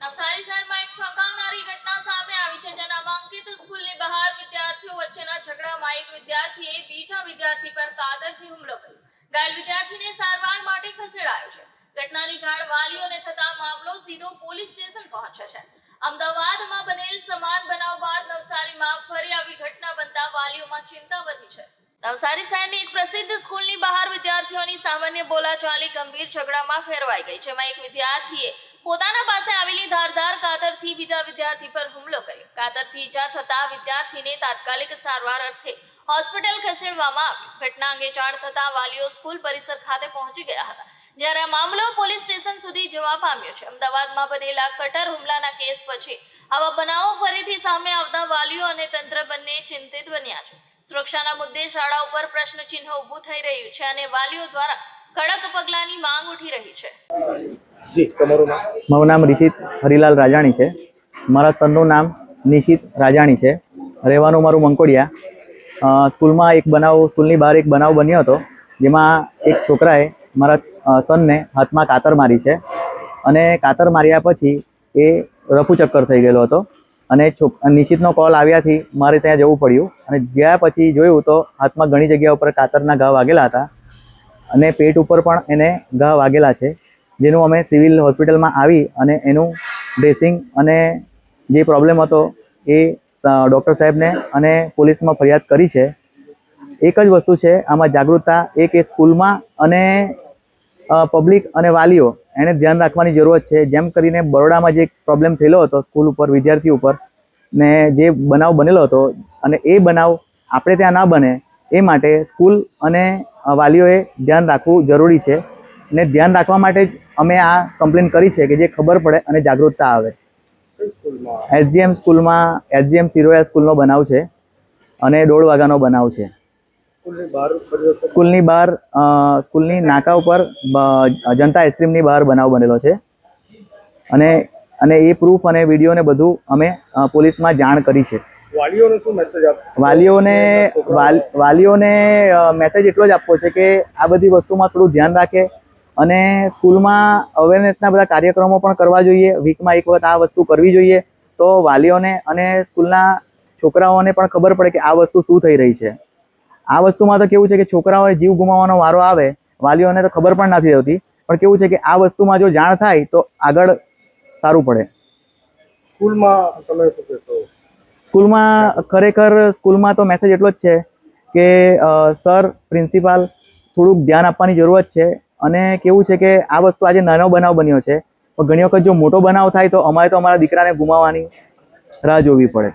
નવસારી શહેરમાં એક ચોંકાવનારી ઘટના સામે આવી છે જેનામાં અંકિત સ્કૂલની બહાર વિદ્યાર્થીઓ વચ્ચેના ઝઘડામાં એક વિદ્યાર્થીએ બીજા વિદ્યાર્થી પર કાદરથી હુમલો કર્યો. ઘાયલ વિદ્યાર્થીને સારવાર માટે ખસેડાયો છે. ઘટનાની જાણ વાલીઓને થતા મામલો સીધો પોલીસ સ્ટેશન પહોંચે છે. અમદાવાદમાં બનેલ સમાન બનાવ બાદ નવસારીમાં ફરી આવી ઘટના બનતા વાલીઓમાં ચિંતા વધી છે. નવસારી શહેરની એક પ્રસિદ્ધ સ્કૂલની બહાર વિદ્યાર્થીઓની સામાન્ય બોલાચાલી ગંભીર ઝઘડામાં ફેરવાઈ ગઈ, જેમાં એક વિદ્યાર્થીએ પોતાના પાસે આવેલી વિદ્યાર્થી પર હુમલો કર્યો. કાતરથી ઈજા થતા વિદ્યાર્થીને તાત્કાલિક સારવાર અર્થે હોસ્પિટલ ખસેડવામાં આવી ઘટના અંગે જાણ થતા વાલીઓ સ્કૂલ પરિસર ખાતે પહોંચી ગયા હતા. જ્યારે આ મામલો પોલીસ સ્ટેશન સુધી જવા પામ્યો છે. અમદાવાદમાં બનેલા કટર હુમલાના કેસ પછી આવા બનાવો ફરીથી સામે આવતા વાલીઓ અને તંત્ર બંને ચિંતિત બન્યા છે. સુરક્ષાના મુદ્દે શાળા ઉપર પ્રશ્નચિહ્ન ઊભું થઈ રહ્યું છે અને વાલીઓ દ્વારા કડક પગલાંની માંગ ઉઠી રહી છે. જી તમારું નામ? મારું નામ રિષિત હરિલાલ રાજાણી છે. મારા સનનું નામ નિશિત રાજાણી છે. રહેવાનું મારું મંકોડિયા. સ્કૂલમાં એક બનાવ, સ્કૂલની બહાર એક બનાવ બન્યો હતો, જેમાં એક છોકરાએ મારા સનને હાથમાં કાતર મારી છે. અને કાતર માર્યા પછી એ રફુ ચક્કર થઈ ગયેલો હતો. અને નિશિતનો કોલ આવ્યાથી મારે ત્યાં જવું પડ્યું. અને ગયા પછી જોયું તો હાથમાં ઘણી જગ્યા ઉપર કાતરના ઘા વાગેલા હતા. અને પેટ ઉપર પણ એને ઘા વાગેલા છે. જેનું અમે સિવિલ હોસ્પિટલમાં આવી અને એનું ડ્રેસિંગ અને જે પ્રોબ્લેમ હતો એ ડૉક્ટર સાહેબને અને પોલીસમાં ફરિયાદ કરી છે. એક જ વસ્તુ છે, આમાં જાગૃતતા એ કે સ્કૂલમાં અને પબ્લિક અને વાલીઓ, એને ધ્યાન રાખવાની જરૂરત છે. જેમ કરીને બરોડામાં જે પ્રોબ્લેમ થયેલો હતો સ્કૂલ ઉપર વિદ્યાર્થી ઉપર, ને જે બનાવ બનેલો હતો, અને એ બનાવ આપણે ત્યાં ના બને, એ માટે સ્કૂલ અને વાલીઓએ ધ્યાન રાખવું જરૂરી છે. ને ધ્યાન રાખવા માટે જ અમે આ કમ્પ્લેન કરી છે કે જે ખબર પડે અને જાગૃતતા આવે. એસજીએમ સ્કૂલમાં એસજીએમ સિરોયા સ્કૂલનો બનાવ છે અને દોઢ વાગ્યાનો બનાવ છે. સ્કૂલની બહાર સ્કૂલની નાકા ઉપર જનતા આઈસ્ક્રીમની બહાર બનાવ બનેલો છે. અને અને એ પ્રૂફ અને વીડિયો ને બધું અમે પોલીસમાં જાણ કરી છે. વાલીઓને શું મેસેજ આપ વાલીઓને વાલીઓને મેસેજ એટલો જ આપવો છે કે આ બધી વસ્તુમાં થોડું ધ્યાન રાખે અને સ્કૂલમાં અવેરનેસના બધા કાર્યક્રમો પણ કરવા જોઈએ. વીકમાં એક વખત આ વસ્તુ કરવી જોઈએ. તો વાલીઓને અને સ્કૂલના છોકરાઓને પણ ખબર પડે કે આ વસ્તુ શું થઈ રહી છે. આ વસ્તુમાં તો કેવું છે કે છોકરાઓએ જીવ ગુમાવવાનો વારો આવે વાલીઓને તો ખબર પણ નથી હોતી. પણ કેવું છે કે આ વસ્તુમાં જો જાણ થાય તો આગળ સારું પડે. સ્કૂલમાં તમે શું કહેશો? સ્કૂલમાં ખરેખર સ્કૂલમાં તો મેસેજ એટલો જ છે કે સર પ્રિન્સિપાલ થોડુંક ધ્યાન આપવાની જરૂરત છે. અને કેવું છે કે આ વસ્તુ આજે નાનો બનાવ બન્યો છે. પણ ઘણી વખત જો મોટો બનાવ થાય તો અમારે તો અમારા દીકરાને ગુમાવવાની રાહ જોવી પડે.